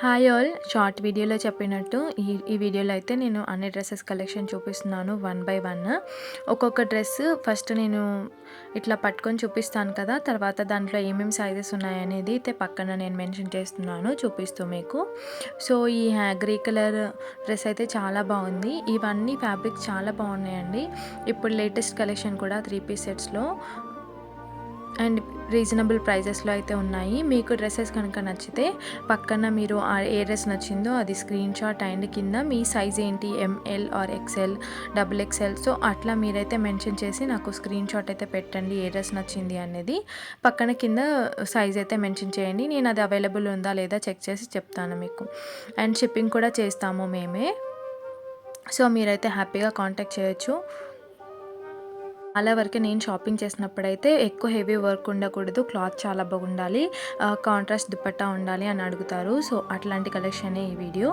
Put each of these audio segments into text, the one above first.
Hi all. Short వీడియోలో చెప్పినట్టు ఈ ఈ వీడియోలో అయితే నేను అన్ని డ్రెస్సెస్ కలెక్షన్ చూపిస్తున్నాను వన్ బై వన్. ఒక్కొక్క డ్రెస్ ఫస్ట్ నేను ఇట్లా పట్టుకొని చూపిస్తాను కదా తర్వాత దాంట్లో ఏమేమి సైజెస్ ఉన్నాయనేది అయితే పక్కన నేను మెన్షన్ చేస్తున్నాను చూపిస్తూ మీకు. సో ఈ గ్రే కలర్ డ్రెస్ అయితే చాలా బాగుంది. ఇవన్నీ ఫ్యాబ్రిక్ చాలా బాగున్నాయండి. ఇప్పుడు లేటెస్ట్ కలెక్షన్ కూడా త్రీ పీస్ సెట్స్లో అండ్ రీజనబుల్ ప్రైజెస్లో అయితే ఉన్నాయి. మీకు డ్రెస్సెస్ కనుక నచ్చితే పక్కన మీరు ఆ ఏ డ్రెస్ నచ్చిందో అది స్క్రీన్ షాట్ అండ్ కింద మీ సైజ్ ఏంటి? M L or XL double XL so అట్లా మీరైతే మెన్షన్ చేసి నాకు స్క్రీన్ షాట్ అయితే పెట్టండి ఏ డ్రెస్ నచ్చింది అనేది. పక్కన కింద సైజ్ అయితే మెన్షన్ చేయండి. నేను అది అవైలబుల్ ఉందా లేదా చెక్ చేసి చెప్తాను మీకు. అండ్ షిప్పింగ్ కూడా చేస్తాము మేమే. సో మీరైతే హ్యాపీగా కాంటాక్ట్ చేయొచ్చు. చాలా వరకు నేను షాపింగ్ చేసినప్పుడైతే ఎక్కువ హెవీ వర్క్ ఉండకూడదు క్లాత్ చాలా బాగుండాలి కాంట్రాస్ట్ దుపట్టా ఉండాలి అని అడుగుతారు. సో అట్లాంటి కలెక్షనే ఈ వీడియో.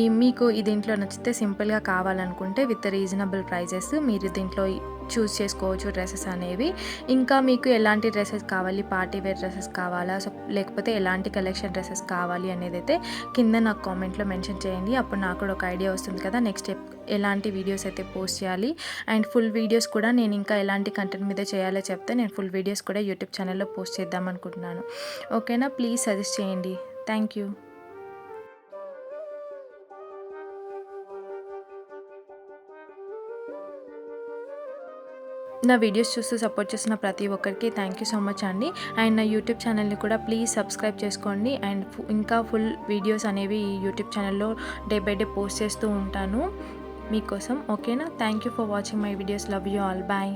ఈ మీకు ఈ దీంట్లో నచ్చితే సింపుల్గా కావాలనుకుంటే విత్ రీజనబుల్ ప్రైజెస్ మీరు దీంట్లో చూస్ చేసుకోవచ్చు డ్రెస్సెస్ అనేవి. ఇంకా మీకు ఎలాంటి డ్రెస్సెస్ కావాలి? పార్టీ వేర్ డ్రెస్సెస్ కావాలా? సో లేకపోతే ఎలాంటి కలెక్షన్ డ్రెస్సెస్ కావాలి అనేది అయితే కింద నాకు కామెంట్లో మెన్షన్ చేయండి. అప్పుడు నాకు కూడా ఒక ఐడియా వస్తుంది కదా నెక్స్ట్ ఎలాంటి వీడియోస్ అయితే పోస్ట్ చేయాలి? అండ్ ఫుల్ వీడియోస్ కూడా నేను ఇంకా ఎలాంటి కంటెంట్ మీద చేయాలో చెప్తే నేను ఫుల్ వీడియోస్ కూడా యూట్యూబ్ ఛానల్లో పోస్ట్ చేద్దాం అనుకుంటున్నాను. ఓకేనా? ప్లీజ్ సజెస్ట్ చేయండి. Thank you. నా వీడియోస్ చూస్తూ సపోర్ట్ చేసిన ప్రతి ఒక్కరికి థ్యాంక్ యూ సో మచ్ అండి. అండ్ నా యూట్యూబ్ ఛానల్ని కూడా ప్లీజ్ సబ్స్క్రైబ్ చేసుకోండి. అండ్ ఇంకా ఫుల్ వీడియోస్ అనేవి ఈ యూట్యూబ్ ఛానల్లో డే బై డే పోస్ట్ చేస్తూ ఉంటాను. మీకోసం ఓకేనా thank you for watching my videos love you all bye